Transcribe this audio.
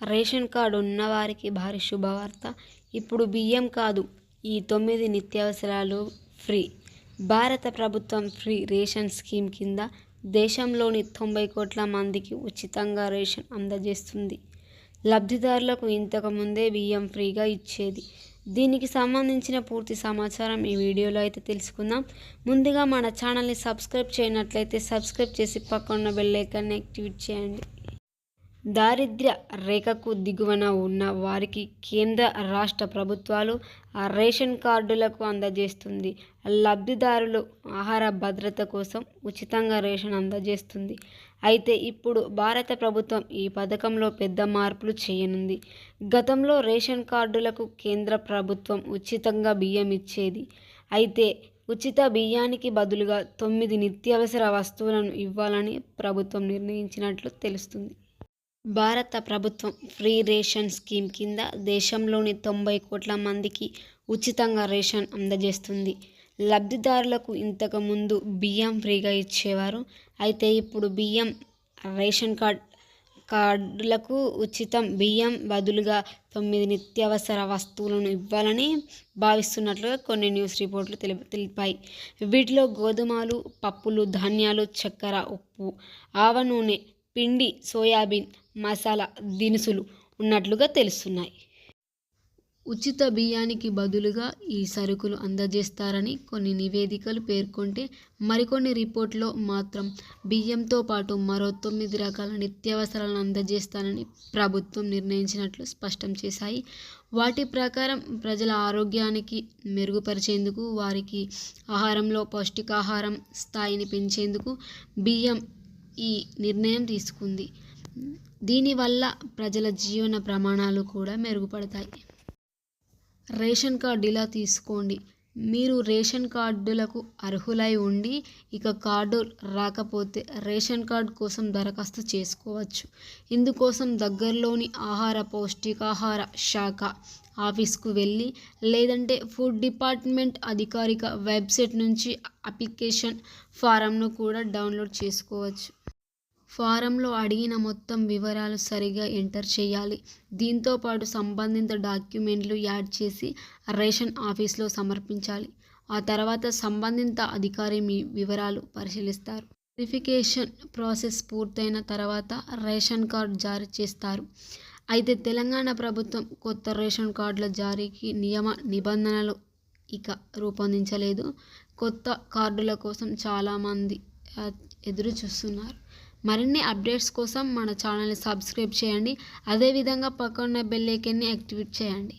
Ration card ఉన్నవారికి భారీ శుభవార్త. ఇప్పుడు బియ్యం కాదు ఈ తొమ్మిది నిత్యావసరాలు ఫ్రీ. భారత ప్రభుత్వం ఫ్రీ రేషన్ స్కీమ్ కింద దేశంలోని తొంభై కోట్ల మందికి ఉచితంగా రేషన్ అందజేస్తుంది. లబ్ధిదారులకు ఇంతకు ముందే బియ్యం ఫ్రీగా ఇచ్చేది. దీనికి సంబంధించిన పూర్తి సమాచారం ఈ వీడియోలో అయితే తెలుసుకుందాం. ముందుగా మన ఛానల్ని సబ్స్క్రైబ్ చేయనట్లయితే సబ్స్క్రైబ్ చేసి పక్కన బెల్ ఐకాన్ని యాక్టివేట్ చేయండి. దారిద్ర్య రేఖకు దిగువన ఉన్న వారికి కేంద్ర రాష్ట్ర ప్రభుత్వాలు ఆ రేషన్ కార్డులకు అందజేస్తుంది. లబ్ధిదారులు ఆహార భద్రత కోసం ఉచితంగా రేషన్ అందజేస్తుంది. అయితే ఇప్పుడు భారత ప్రభుత్వం ఈ పథకంలో పెద్ద మార్పులు చేయనుంది. గతంలో రేషన్ కార్డులకు కేంద్ర ప్రభుత్వం ఉచితంగా బియ్యం ఇచ్చేది. అయితే ఉచిత బియ్యానికి బదులుగా తొమ్మిది నిత్యావసర వస్తువులను ఇవ్వాలని ప్రభుత్వం నిర్ణయించినట్లు తెలుస్తుంది. భారత ప్రభుత్వం ఫ్రీ రేషన్ స్కీమ్ కింద దేశంలోని తొంభై కోట్ల మందికి ఉచితంగా రేషన్ అందజేస్తుంది. లబ్ధిదారులకు ఇంతకు ముందు బియ్యం ఫ్రీగా ఇచ్చేవారు. అయితే ఇప్పుడు బియ్యం రేషన్ కార్డ్ కార్డులకు ఉచితం బియ్యం బదులుగా తొమ్మిది నిత్యావసర వస్తువులను ఇవ్వాలని భావిస్తున్నట్లుగా కొన్ని న్యూస్ రిపోర్ట్లు తెలి తెలిపాయి. వీటిలో గోధుమలు పప్పులు ధాన్యాలు చక్కెర ఉప్పు ఆవ నూనె పిండి సోయాబీన్ మసాలా దినుసులు ఉన్నట్లుగా తెలుస్తున్నాయి. ఉచిత బియ్యానికి బదులుగా ఈ సరుకులు అందజేస్తారని కొన్ని నివేదికలు పేర్కొంటే మరికొన్ని రిపోర్ట్లో మాత్రం బియ్యంతో పాటు మరో తొమ్మిది రకాల నిత్యావసరాలను అందజేస్తానని ప్రభుత్వం నిర్ణయించినట్లు స్పష్టం చేశాయి. వాటి ప్రకారం ప్రజల ఆరోగ్యానికి మెరుగుపరిచేందుకు వారికి ఆహారంలో పౌష్టికాహారం స్థాయిని పెంచేందుకు బియ్యం ఈ నిర్ణయం తీసుకుంది. దీనివల్ల ప్రజల జీవన ప్రమాణాలు కూడా మెరుగుపడతాయి. రేషన్ కార్డు ఇలా తీసుకోండి. మీరు రేషన్ కార్డులకు అర్హులై ఉండి ఇక కార్డు రాకపోతే రేషన్ కార్డు కోసం దరఖాస్తు చేసుకోవచ్చు. ఇందుకోసం దగ్గరలోని ఆహార పౌష్టికాహార శాఖ ఆఫీస్కు వెళ్ళి లేదంటే ఫుడ్ డిపార్ట్మెంట్ అధికారిక వెబ్సైట్ నుంచి అప్లికేషన్ ఫారంను కూడా డౌన్లోడ్ చేసుకోవచ్చు. ఫారంలో అడిగిన మొత్తం వివరాలు సరిగా ఎంటర్ చేయాలి. దీంతోపాటు సంబంధిత డాక్యుమెంట్లు యాడ్ చేసి రేషన్ ఆఫీస్లో సమర్పించాలి. ఆ తర్వాత సంబంధిత అధికారి మీ వివరాలు పరిశీలిస్తారు. వెరిఫికేషన్ ప్రాసెస్ పూర్తయిన తర్వాత రేషన్ కార్డ్ జారీ చేస్తారు. అయితే తెలంగాణ ప్రభుత్వం కొత్త రేషన్ కార్డుల జారీకి నియమ నిబంధనలు ఇక రూపొందించలేదు. కొత్త కార్డుల కోసం చాలామంది ఎదురు చూస్తున్నారు మరిన్ని అప్డేట్స్ కోసం మన ఛానల్ని సబ్స్క్రైబ్ చేయండి. అదేవిధంగా పక్కన బెల్ యాక్టివేట్ చేయండి.